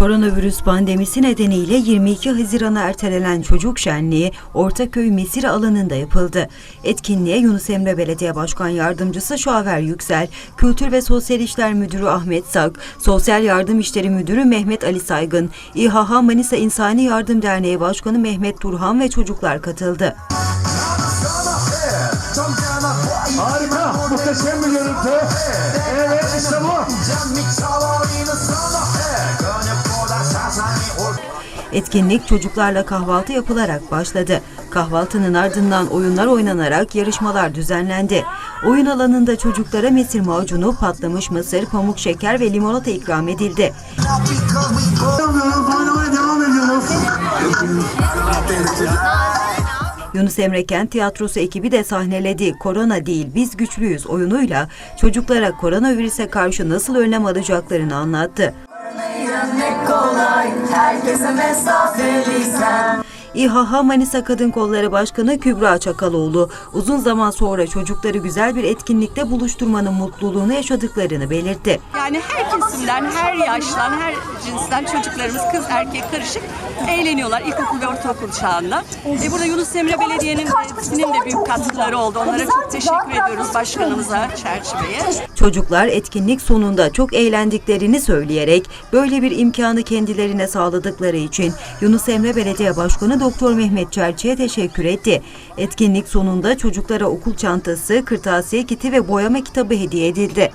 Koronavirüs pandemisi nedeniyle 22 Haziran'a ertelenen çocuk şenliği Ortaköy Mesire alanında yapıldı. Etkinliğe Yunus Emre Belediye Başkan Yardımcısı Şaver Yüksel, Kültür ve Sosyal İşler Müdürü Ahmet Sak, Sosyal Yardım İşleri Müdürü Mehmet Ali Saygın, İHH Manisa İnsani Yardım Derneği Başkanı Mehmet Turhan ve çocuklar katıldı. Harika, muhteşem bir görüntü. Evet, işte bu. Etkinlik çocuklarla kahvaltı yapılarak başladı. Kahvaltının ardından oyunlar oynanarak yarışmalar düzenlendi. Oyun alanında çocuklara mesir macunu, patlamış mısır, pamuk şeker ve limonata ikram edildi. Yunus Emre Kent Tiyatrosu ekibi de sahneledi. Korona değil biz güçlüyüz oyunuyla çocuklara koronavirüse karşı nasıl önlem alacaklarını anlattı. Kolay herkese mesafeliysen İHH Manisa Kadın Kolları Başkanı Kübra Çakaloğlu uzun zaman sonra çocukları güzel bir etkinlikte buluşturmanın mutluluğunu yaşadıklarını belirtti. Yani her kesimden, her yaştan, her cinsten çocuklarımız kız erkek karışık eğleniyorlar ilkokul ve ortaokul çağında. E burada Yunus Emre Belediye'nin de büyük katkıları oldu. Onlara çok teşekkür ediyoruz başkanımıza, çerçeveye. Çocuklar etkinlik sonunda çok eğlendiklerini söyleyerek böyle bir imkanı kendilerine sağladıkları için Yunus Emre Belediye Doktor Mehmet Çerçi'ye teşekkür etti. Etkinlik sonunda çocuklara okul çantası, kırtasiye kiti ve boyama kitabı hediye edildi.